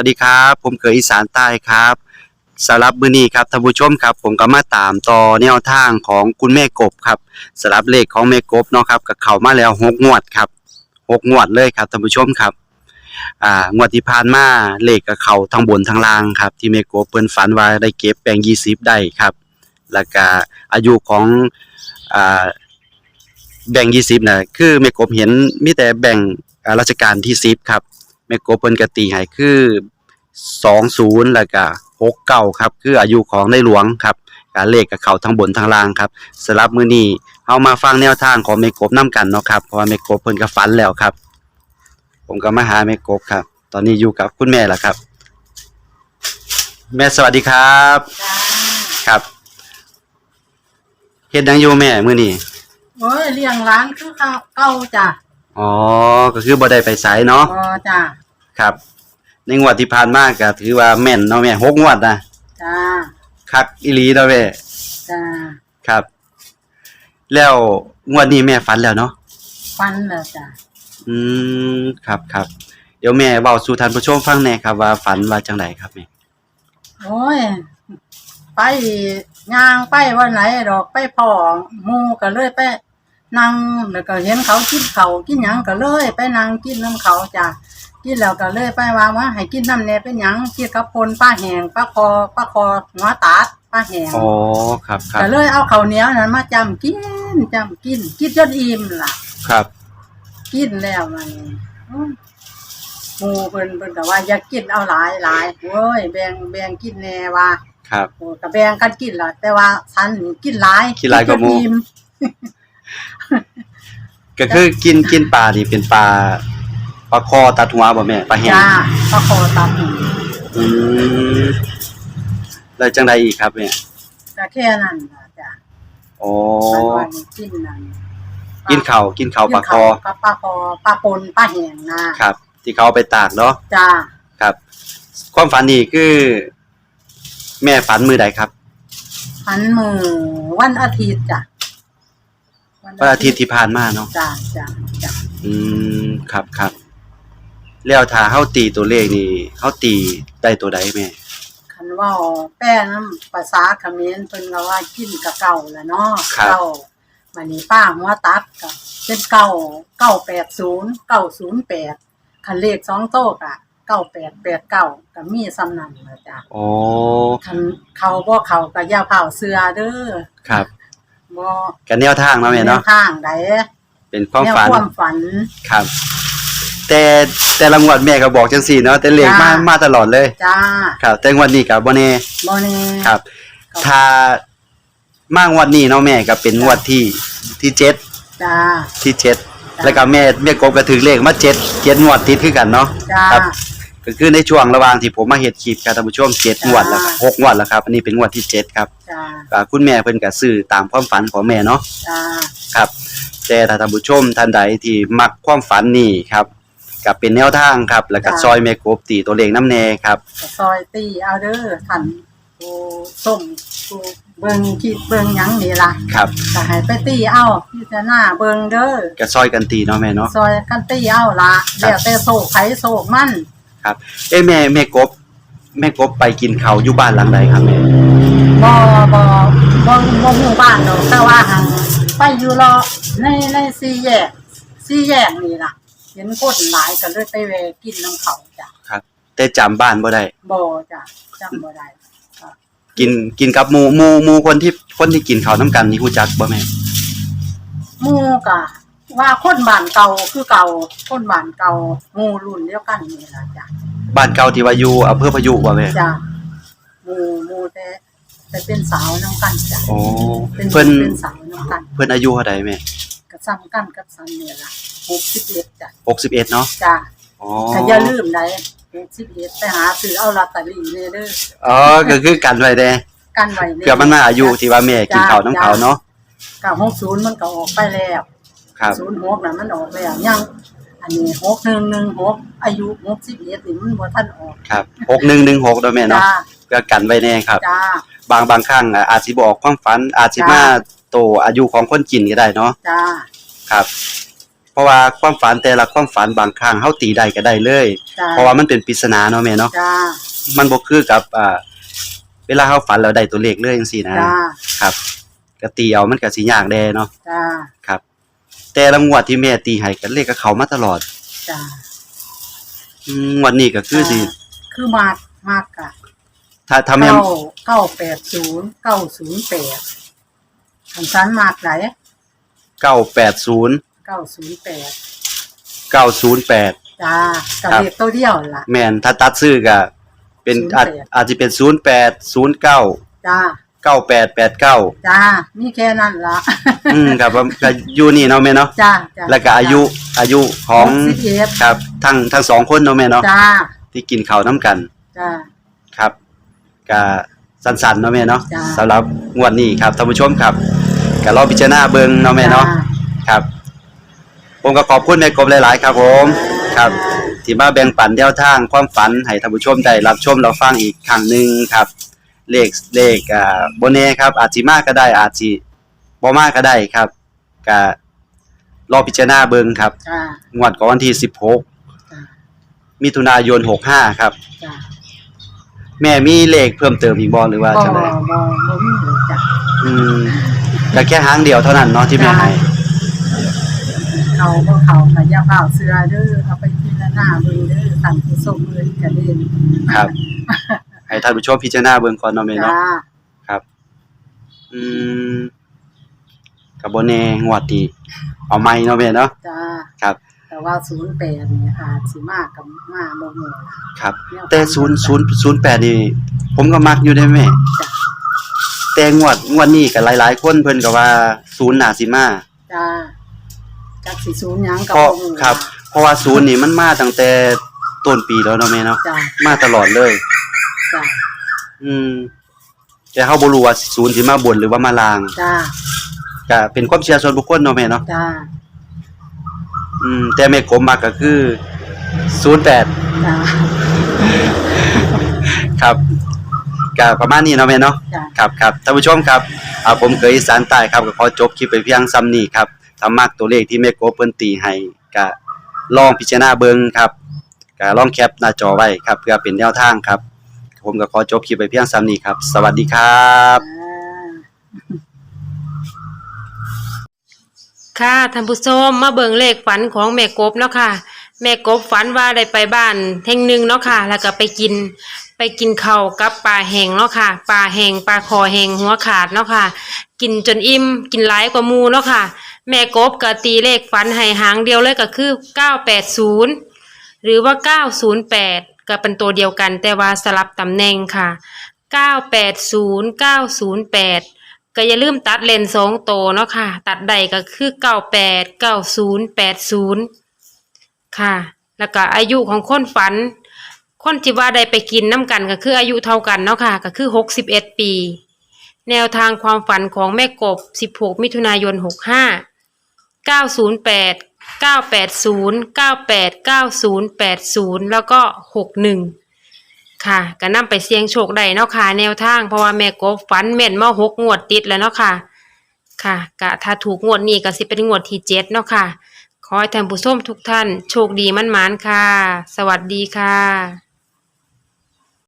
วัสดีครับ ผมเคยอีสานใต้ครับสำหรับมือนี้ครับท่านผู้ชมครับ ผมก็มาตามต่อแนวทางของคุณแม่กบครับสำหรับเลขของแม่กบเนาะครับก็เข้ามาแล้วหกงวดครับหกงวดเลยครับท่านผู้ชมครับอ่างวดที่ผ่านมาเลขก็เข้าทั้งบนทั้งล่างครับ ที่แม่กบเพิ่นฝันว่าได้เก็บแบงค์20ได้ครับ แล้วก็อายุของอ่าแบ่งยี่สิบนะคือแม่กบเห็นมีแต่แบ่งราชการที่สิบครับ แม่กบเพิ่นก็ตีให้คือสองศูนย์แล้วก็หกเก้าครับ คืออายุของในหลวงครับการเลขกับเขาทั้งบนทั้งล่างครับสำหรับมื้อนี้เฮามาฟังแนวทางของแม่กบนํกันเนาะครับเพราะว่าแม่กบเพิ่นก็ฝันแล้วครับ ผมก็มาหาแม่กบครับ ตอนนี้อยู่กับคุณแม่ล่ะครับ แม่สวัสดีครับจ้าครับเฮ็ดหยังอยู่แม่มื้อนี้โอ้ยเลี้ยงร้านคือเก่าเก่าจ้ะอ๋อก็คือบ่ได้ไปไสเนาะ อ๋อจ้ะ ครับ ในงวดที่ผ่านมาก็ถือว่าแม่นเนาะแม่หกงวดนะจ้าคักอีหลีเนาะแม่จ้าครับ แล้วงวดนี้แม่ฝันแล้วเนาะฟันแล้วจ้ะอืมครับครับเดี๋ยวแม่เว้าสู่ท่านผู้ชมฟังแหน่ครับ ว่าฝันว่าจังไดครับแม่โอ้ย ไปย่างไปวันไหนดอกไปพ่อหมูก็เลยไปนั่งแล้วก็เห็นเขากินเขาวกินหยังก็เลย ไปนั่งกินน้ำเขาจ้ะ กินแล้วก็เลยไปว่าว่าให้กินน้ำแหน่เป็นหยังกินกับปนป้าแหงป้าคอป้าคอหัวตาดป้าแหงอ๋อครับครับก็เลยเอาข้าวเหนียวนั้นมาจำกินจำกิน กินจนอิ่มล่ะ ครับ กินแล้วมันอื้อหมูเพิ่นเพิ่นก็ว่าอย่ากินเอาหลายหลายโอ้ยแบ่งแบ่งกินแน่ว่า ครับโอ้ก็แบ่งกันกินล่ะ แต่ว่าฉันนี่กินหลายกินหลายกว่าหมู่จนอิ่ก็คือกินกินปลานี่เป็นปลา ปลาคอตัดหัวบ่แม่ปลาแห้งจ้าก็คอตับอืมแล้วจังไดอีกครับแม่ก็แค่นั้นล่ะจ้ะอ๋อมันว่านี่กินนั่นกินข้าวกินข้าวปลาคอกินข้วกับปลาคอปลาปนปลาแห้งนะครับ ที่เขาเอาไปตากเนาะจ้าครับ ความฝันนี่คือ แม่ฝันมือใดครับหันมือวันอาทิตย์จ้ะวันอาทิตย์ที่ผ่านมาเนาะจ้าจ้าจ้าอืมครับครับ แล้วถ้าเฮาตีตัวเลขนี่เฮาตีได้ตัวใดแม่คันเว่าแป้น้ำภาษาเขมรเพิ่นก็ว่ากินกับเก่าแหละเนาะครับ เก่าบัดนี้ป้าหัวตัดก็เป็นเก่าเก้าแปดศูนย์เก้าศูนย์แปดคันเลขสองโต๊ะอะเก้าแปดแปดเก้าก็มีซ้ำนั่นละจ้ะอ๋อคันเขาบ่เขาก็อย่าเผาเสือเด้อครับบ่กันแนวทางเนาะแม่เนาะ แวทางใดเป็นความแนวฝันความฝัน ครับ แต่แต่ละงวดแม่ก็บอกจังซี่เนาะแต่เลขมาจ้ามาตลอดเลย จ้าครับ แต่งวดนี้ก็บ่แน่บ่แน่ครับครับ ถ้ามางวดนี้เนาะแม่ก็เป็นงวดที่ที่เจ็ดจ้า ที่เจ็ดแล้วก็แม่แม่กบก็ถือเลขมาเจ็ดเจ็ดงวดติดคือกันเนาะจ้า ครับก็คือในช่วงระหว่างที่ผมมาเฮ็ดคลิปครับท่านผู้ชมเจ็ดงวดแล้วครับหกงวดแล้วครับอันนี้เป็นงวดที่เจ็ดครับจ้าก็คุณแม่เพิ่นก็ซื้อตามความฝันของแม่เนาะ จ้า ครับแต่ถ้าท่านผู้ชมท่านใดที่มักความฝันนี่ครับ ก็เป็นแนวทางครับ แล้วก็ซอยแม่กบตีตัวเลขน้ำแน่ครับ ก็ซอยตีเอาเด้อท่านผู้ส้มผู้เบิ่งคิดเบิ่งหยังนี่ล่ะครับก็ให้ไปตีเอาพิจารณาเบิ่งเด้อก็ซอยกันตีเนาะแม่เนาะ ซอยกันตีเอาละครับแล้วแต่โศกไผโศกมันครับ เอ้ยแม่แม่กบแม่กบไปกินข้าวอยู่บ้านหลังใดครับแม่บ่บ่บ่บ่หมู่บ้านดอกแต่ว่าหังไปอยู่รอในในสี่แยกสี่แยกนี่ล่ะเห็นคนหลายก็เลยไปแวะกินน้ำเขาจ้ะครับแต่จำบ้านบ่ได้ บ่จ้ะจำบ่ได้ครับกินกินกับหมู่หมู่หมู่คนที่คนที่กินข้าวน้ำกันนี่ฮู้จักบ่แม่หมู่ก็ว่าคนบ้านเก่าคือเก่าคนบ้านเก่าหมู่รุ่นเดียวกันนี่ล่ะจ้ะบ้านเก่าที่ว่าอยู่อำเภอพายุบ่แม่จ้ะหมู่หมู่แต่แต่เป็นสาวน้ำกันจ้ะโอ้เป็นเพิ่นเป็นสาวน้ำกัน เพิ่นอายุเท่าใดแม่ก็ซ้ำกันกับซ้ำเนี่ยล่ะ หกสิบเอ็ดจ้ะ61เนาะจ้ะอ๋อก็อย่าลืมได้หกสิบเอ็ดไปหาซื้อเอาลอตเตอรี่เนี่ยเด้ออ๋อก็คือกันไว้เด้กันไว้เนี่ยเผื่อมันมาอายุที่ว่าแม่กินข้าวน้ำเขาเนาะกับหกศูนย์มันก็ออกไปแล้วครับศูนย์หกน่ะมันออกแล้วยังอันนี้หกหนึ่งหนึ่งหกอายุหกสิบเอ็ดนี่มันบ่ทันออกครับ6116ด้วยแม่เนาะจ้าเพื่อกันไว้แน่ครับ จ้าบางบางครั้งอะอาจสิบอกความฝันอาจสิจ้ามาโตอายุของคนกินก็ได้เนาะจ้าครับ เพราะว่าความฝันแต่ละความฝันบางครั้งเฮาตีได้ก็ได้เลย จ้าเพราะว่ามันเป็นปริศนาเนาะแม่เนาะจ้ามันบ่คือกับอ่าเวลาเฮาฝันแล้วได้ตัวเลขเลยจังซี่นะจ้าครับก็ตีเอามันก็สิยากแน่เนาะจ้าครับ แต่ละงวดที่แม่ตีให้ก็เลขก็เข้ามาตลอดจ้าอืมงวดนี้ก็คือสิคือมากมากกะถ้าถ้าแม่เก้าเก้าแปดศูนย์เก้าศูนย์แปดคันสันมากไหน980 เก้าศูนย์แปด908จ้ากับครับ เด็กตัวเดียวล่ะ แม่นถ้าตัดซื้อก็เป็น08 อาจอาจจะเป็น08 09จ้า9889จ้า มีแค่นั้นละอืมครับว่าก็อยู่นี่เนาะแม่เนาะจ้าจ้าแล้วก็อายุอายุของสิบเอ็ดครับทั้งทั้งสองคนเนาะแม่เนาะจ้า ที่กินข้าวน้ำกัน จ้า ครับก็สั้นๆเนาะแม่เนาะจ้าสำหรับงวดนี้ครับท่านผู้ชมครับก็รอพิจารณาเบิ่งเนาะแม่เนาะจ้ครับ ผมก็ขอบคุณแม่กบหลาย ๆ ครับผมครับที่มาแบ่งปันแนวทางความฝันให้ท่านผู้ชมได้รับชมรับฟังอีกครั้งหนึ่งครับ เลขเลขอ่าโบเน่ครับอาจสิมาก็ได้อาจสิบ่มาก็ได้ครับก็รอพิจารณาเบิ่งครับ จ้า งวดของวันที่ จ้า16 มิถุนายน 65 ครับ จ้าแม่มีเลขเพิ่มเติมอีกบ่หรือว่าบ่จังไดบ่บ่มีเลยจ้า อืมก็แค่หางเดียวเท่านั้นเนาะที่แม่ให้ เขาบ่เขาก็อย่าเผาเสือเด้อเอาไปพิจารณาเบิ่งเด้อท่านผู้ชมเอ้ยกระเด็นครับ ให้ท่านผู้ชมพิจารณาเบิ่งก่อนเนาะแม่เนาะ จ้าครับอืมก็บ่แน่งวดนี้เอาใหม่เนาะแม่เนาะ จ้าครับ แต่ว่า08นี่อาจสิมากกับมาบ่ฮู้ล่ะครับ แต่0 0 08นี่ผมก็มักอยู่ได้แม่จ้ะแต่งวดงวดนี้ก็หลาย ๆ คนเพิ่นก็ว่า0น่าสิมา จ้า จักสิศูนย์หยังก็เพราะบ่ฮู้ครับ เพราะว่า0นี่มันมาตั้งแต่ต้นปีแล้วเนาะแม่เนาะจ้ามาตลอดเลย จ้าอืมแต่เฮาบ่รู้ว่า0สิมาบนหรือว่ามาลางจ้าก็เป็นความเชื่อส่วนบุคคลเนาะแม่เนาะจ้าอืมแต่แม่กบมักก็คือ08จ้าครับก็ประมาณนี้เนาะแม่เนาะ จ้าครับครับท่านผู้ชมครับอ่าผมเคยอีสานใต้ครับก็ขอจบคลิปไปเพียงซ้ำนี้ครับ ถ้ามักตัวเลขที่แม่กเพิ่นตีให้ก็ลองพิจารณาเบิ่งครับก็ลองแคปหน้าจอไว้ครับ เพื่อเป็นแนวทางครับ ผมก็ขอจบคลิปไปเพียงซ้ำนี้ครับ สวัสดีครับ ค่ะท่านผู้ชมมาเบิ่งเลขฝันของแม่กบเนาะค่ะ แม่กบฝันว่าได้ไปบ้านแห่งหนึ่งเนาะค่ะ แล้วก็ไปกิน ไปกินข้าวกับปลาแห้งเนาะค่ะปลาแห้งปลาคอแห้งหัวขาดเนาะค่ะ กินจนอิ่มกินหลายกว่าหมูเนาะค่ะ แม่กบก็ตีเลขฝันให้หางเดียวเลยก็คือ 980 หรือว่า 908 ก็เป็นตัวเดียวกัน แต่ว่าสลับตำแหน่งค่ะ 980 908ก็อย่าลืมตัดเลนสองโตเนาะค่ะ ตัดใดก็คือเก้าแปดเก้าศูนย์แปดศูนย์ค่ะ แล้วก็อายุของคนฝัน คนที่ว่าได้ไปกินน้ำกันก็คืออายุเท่ากันเนาะค่ะ ก็คือหกสิบเอ็ดปี แนวทางความฝันของแม่กบสิบหกมิถุนายนหกห้า เก้าศูนย์แปดเก้าแปดศูนย์เก้าแปดเก้าศูนย์แปดศูนย์แล้วก็หกหนึ่งค่ะก็นำไปเสี่ยงโชคได้เนาะค่ะแนวทางเพราะว่าแม่กบฝันแม่นมาหกงวดติดแล้วเนาะค่ะ ค่ะกะถ้าถูกงวดนี้ก็สิเป็นงวดที่เจ็ดเนาะค่ะ ขอให้ท่านผู้ชมทุกท่านโชคดีมั่นหมานค่ะ สวัสดีค่ะ